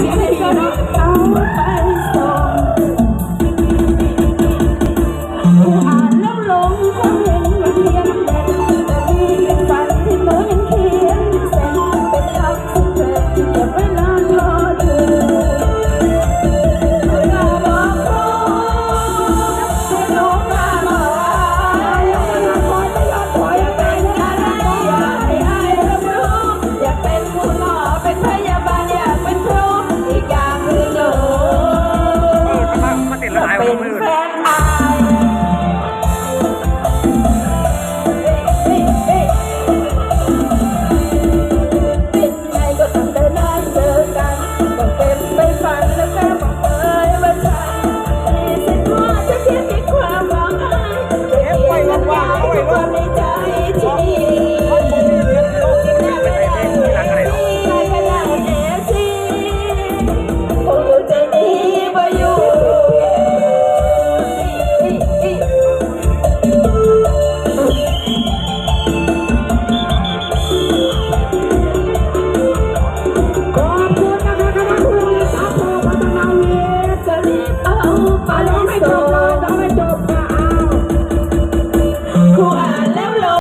ที่เธอเอาไป เป็นแฟน my God.